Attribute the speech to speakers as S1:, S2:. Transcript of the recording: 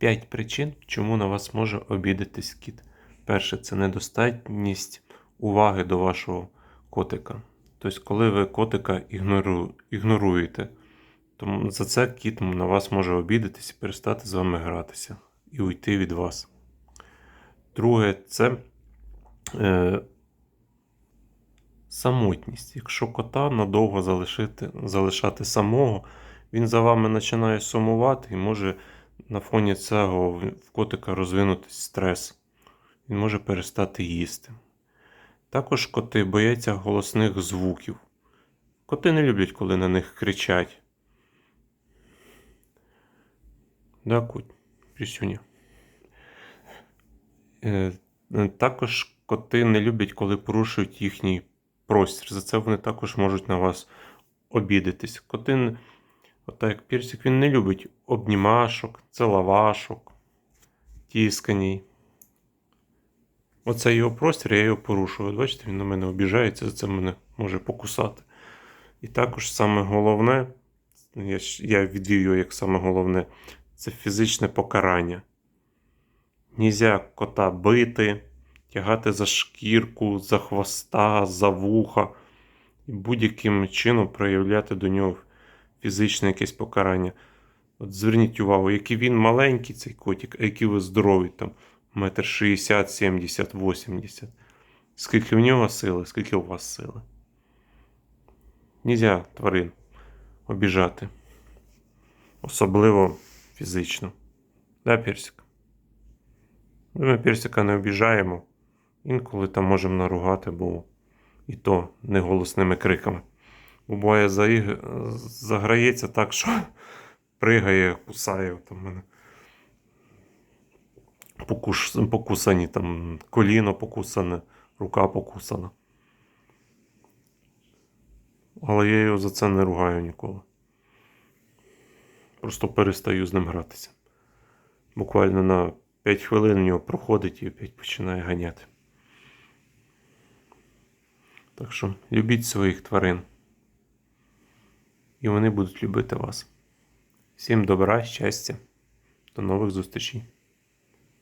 S1: 5 причин, чому на вас може обідатись кіт. Перше, це недостатність уваги до вашого котика. Тобто, коли ви котика ігнору... ігноруєте, то за це кіт на вас може обідатись і перестати з вами гратися і уйти від вас. Друге, це е, самотність. Якщо кота надовго залишити, залишати самого, він за вами починає сумувати і може на фоні цього в котика розвинутися стрес. Він може перестати їсти. Також коти бояться голосних звуків. Коти не люблять, коли на них кричать. Да, куть. Е, е, Також коти не люблять, коли порушують їхній простір. За це вони також можуть на вас обідатись. Коти, отак як Пірсик, він не любить обнімашок, целовашок, тісканій. Оце його простір, я його порушую. Бачите, він на мене обіжається, за це мене може покусати. І також саме головне, я, я відвів його як саме головне, це фізичне покарання. Нельзя кота бити, тягати за шкірку, за хвоста, за вуха і будь-яким чином проявляти до нього фізичне якесь покарання. От зверніть увагу, який він маленький, цей котик, а який ви здоровий, там метр шістдесят, сімдесят, вісімдесят. Скільки в нього сили, скільки у вас сили. Нельзя тварин обіжати. Особливо фізично. Да, Персик? Ми персика не обіжаємо. Інколи там можемо наругати, бо і то не голосними криками. Бо буває заіг... заграється так, що пригає, кусає там мене. Покуш... Покусані там коліно покусане, рука покусана. Але я його за це не ругаю ніколи. Просто перестаю з ним гратися. Буквально на 5 хвилин у нього проходить і опять починає ганяти. Так що любіть своїх тварин. І вони будуть любити вас. Всім добра, щастя, до нових зустрічей.